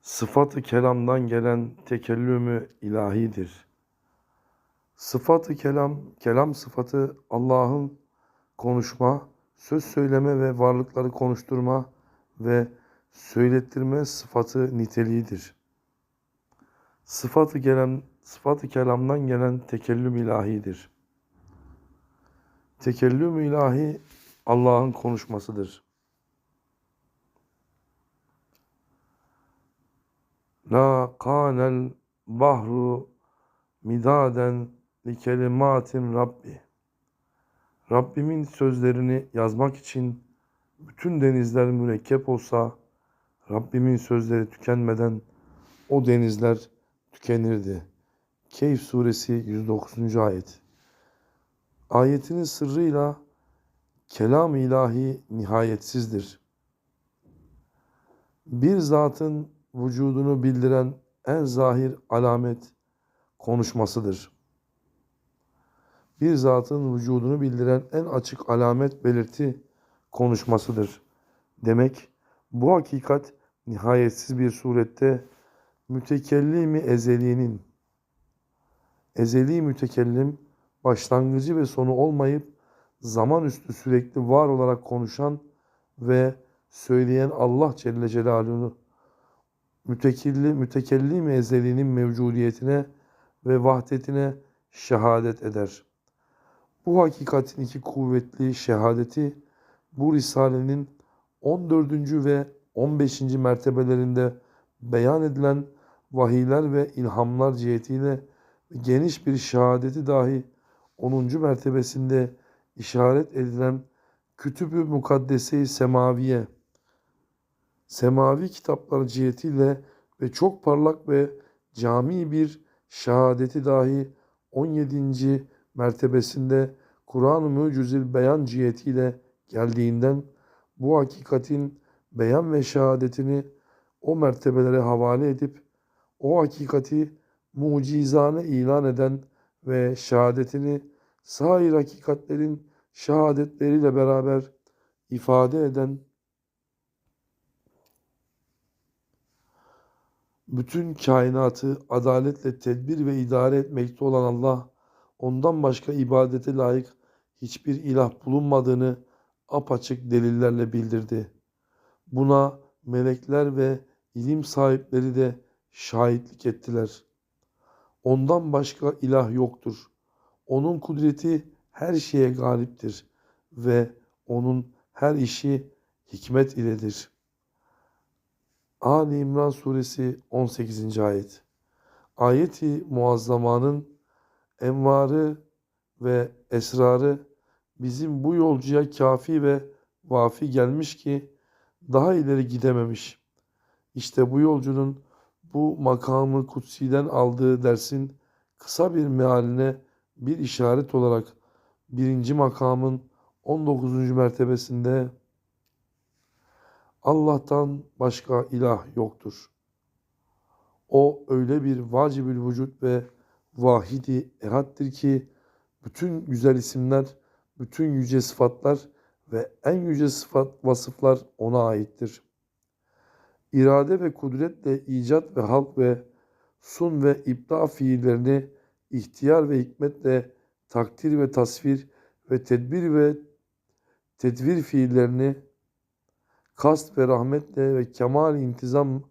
Sıfat-ı kelamdan gelen tekellümü ilahidir. Sıfat-ı kelam, kelam sıfatı Allah'ın konuşma, söz söyleme ve varlıkları konuşturma ve söylettirme sıfatı niteliğidir. Sıfat-ı kelam, sıfat-ı kelamdan gelen tekellüm ilahidir. Tekellüm ilahi Allah'ın konuşmasıdır. La kanel bahru midaden li kelimatin Rabbi. Rabbimin sözlerini yazmak için bütün denizler mürekkep olsa, Rabbimin sözleri tükenmeden o denizler tükenirdi. Keyf suresi 109. ayet. Ayetinin sırrıyla kelam ilahi nihayetsizdir. Bir zatın vücudunu bildiren en zahir alamet konuşmasıdır. Bir zatın vücudunu bildiren en açık alamet belirti konuşmasıdır. Demek bu hakikat nihayetsiz bir surette mütekellimi ezeliğinin ezeli mütekellim başlangıcı ve sonu olmayıp zaman üstü sürekli var olarak konuşan ve söyleyen Allah Celle Celaluhu mütekilli, mütekellim ezeliğinin mevcudiyetine ve vahdetine şehadet eder. Bu hakikatin iki kuvvetli şehadeti bu Risale'nin 14. ve 15. mertebelerinde beyan edilen vahiyler ve ilhamlar cihetiyle geniş bir şehadeti dahi 10. mertebesinde işaret edilen Kütüb-ü Mukaddese-i Semaviye semavi kitaplar cihetiyle ve çok parlak ve cami bir şehadeti dahi 17. mertebesinde Kur'an-ı Mucizül Beyan cihetiyle geldiğinden bu hakikatin beyan ve şehadetini o mertebelere havale edip o hakikati mucizane ilan eden ve şehadetini sair hakikatlerin şehadetleriyle beraber ifade eden bütün kainatı adaletle tedbir ve idare etmekte olan Allah, ondan başka ibadete layık hiçbir ilah bulunmadığını apaçık delillerle bildirdi. Buna melekler ve ilim sahipleri de şahitlik ettiler. Ondan başka ilah yoktur. Onun kudreti her şeye galiptir ve onun her işi hikmet iledir.'' Ali İmran suresi 18. ayet. Ayeti muazzamanın envarı ve esrarı bizim bu yolcuya kafi ve vafi gelmiş ki daha ileri gidememiş. İşte bu yolcunun bu makamı kutsiden aldığı dersin kısa bir mealine bir işaret olarak birinci makamın 19. mertebesinde Allah'tan başka ilah yoktur. O öyle bir vacibül vücut ve vahidi ehaddir ki bütün güzel isimler, bütün yüce sıfatlar ve en yüce sıfat vasıflar ona aittir. İrade ve kudretle icat ve halk ve sun ve ipta fiillerini ihtiyar ve hikmetle takdir ve tasvir ve tedbir ve tedvir fiillerini kast ve rahmetle ve kemal intizam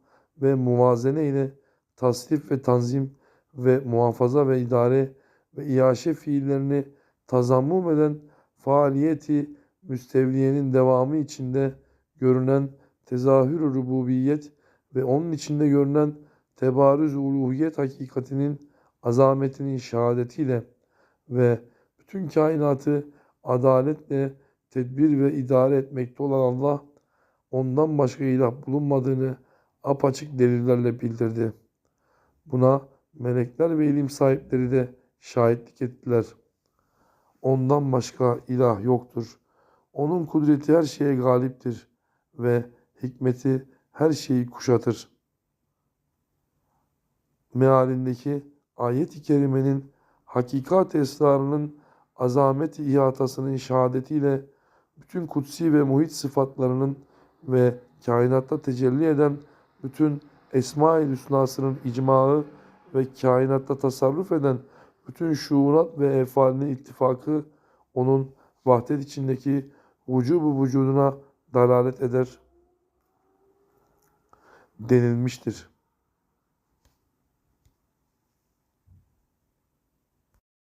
ve muvazene ile tasrif ve tanzim ve muhafaza ve idare ve iaşe fiillerini tazammum eden faaliyeti müstevliyenin devamı içinde görünen tezahür rububiyet ve onun içinde görünen tebarüz uluhiyet hakikatinin azametinin şehadetiyle ve bütün kainatı adaletle tedbir ve idare etmekte olan Allah ondan başka ilah bulunmadığını apaçık delillerle bildirdi. Buna melekler ve ilim sahipleri de şahitlik ettiler. Ondan başka ilah yoktur. Onun kudreti her şeye galiptir ve hikmeti her şeyi kuşatır. Mealindeki ayet-i kerimenin hakikat esrarının azameti ihatasının şehadetiyle bütün kutsi ve muhit sıfatlarının ve kainatta tecelli eden bütün Esma-i Hüsna'sının icmağı ve kainatta tasarruf eden bütün şuunat ve efalinin ittifakı onun vahdet içindeki vücubu vücuduna dalalet eder denilmiştir.